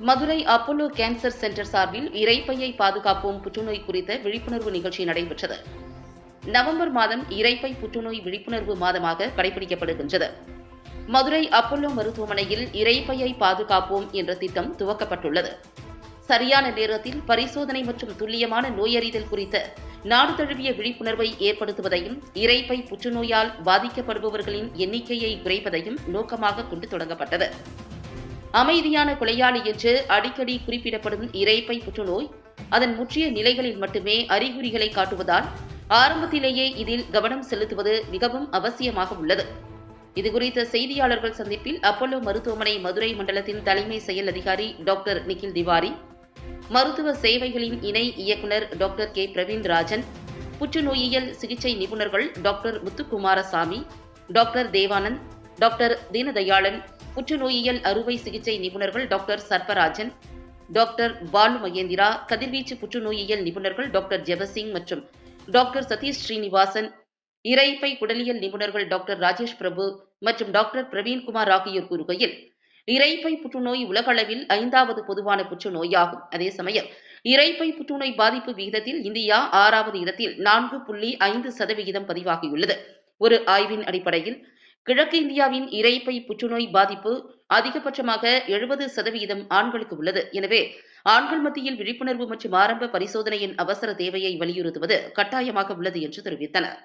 Madurai Apollo cancer centre சார்பில் இறைப்பையை பாதுகாப்போம் புற்றுநோய் குறித்த விழிப்புணர்வு நிகழ்ச்சி நடைபெற்றது. நவம்பர் மாதம் இறைப்பை புற்றுநோய் விழிப்புணர்வு மாதமாக கடைபிடிக்கப்படுகின்றது. மதுரை அப்போலோ மருத்துவமனையில் இறைப்பையை பாதுகாப்போம் என்ற திட்டம் துவக்கப்பட்டுள்ளது. சரியான நேரத்தில் பரிசோதனை மற்றும் துல்லியமான நோயறிதல் குறித்த நாடு தழுவிய விழிப்புணர்வை ஏற்படுத்துவதையும் இறைப்பை புற்றுநோயால் பாதிக்கப்படுபவர்களின் எண்ணிக்கையை குறைப்பதையும் நோக்கமாக கொண்டு தொடங்கப்பட்டது. அமைதியான கொலையாளி என்று அடிக்கடி குறிப்பிடப்படும் இறைப்பை புற்றுநோய் அதன் முற்றிய நிலைகளில் மட்டுமே அறிகுறிகளை காட்டுவதால் ஆரம்பத்திலேயே இதில் கவனம் செலுத்துவது மிகவும் அவசியமாக உள்ளது. இதுகுறித்த செய்தியாளர்கள் சந்திப்பில் அப்போலோ மருத்துவமனை மதுரை மண்டலத்தின் தலைமை செயல் அதிகாரி டாக்டர் நிகில் திவாரி மருத்துவ சேவைகளின் இணை இயக்குநர் டாக்டர் கே. பிரவீன் ராஜன் புற்றுநோயியல் சிகிச்சை நிபுணர்கள் doctor Muthukumaraswamy doctor Devanand doctor Deenadayalan புற்றுநோயியல் அறுவை சிகிச்சை நிபுணர்கள் டாக்டர் சர்பராஜன் டாக்டர் பாலு மகேந்திரா கதிர்வீச்சு புற்றுநோயியல் நிபுணர்கள் டாக்டர் ஜெபசிங் மற்றும் டாக்டர் சதீஷ் ஸ்ரீனிவாசன் இறைப்பை குடலியல் நிபுணர்கள் டாக்டர் ராஜேஷ் பிரபு மற்றும் டாக்டர் பிரவீன்குமார் ஆகியோர் கூறுகையில் இரைப்பை புற்றுநோய் உலகளவில் ஐந்தாவது பொதுவான புற்றுநோயாகும். அதே சமயம் இரைப்பை புற்றுநோய் பாதிப்பு விகிதத்தில் இந்தியா ஆறாவது இடத்தில் நான்கு புள்ளி ஐந்து சதவிகிதம் பதிவாகியுள்ளது. ஒரு ஆய்வின் அடிப்படையில் கிழக்கு இந்தியாவின் இறைப்பை புற்றுநோய் பாதிப்பு அதிகபட்சமாக எழுபது சதவிகிதம் ஆண்களுக்கு உள்ளது. எனவே ஆண்கள் மத்தியில் விழிப்புணர்வு மற்றும் ஆரம்ப பரிசோதனையின் அவசர தேவையை வலியுறுத்துவது கட்டாயமாக உள்ளது என்று தெரிவித்தனர்.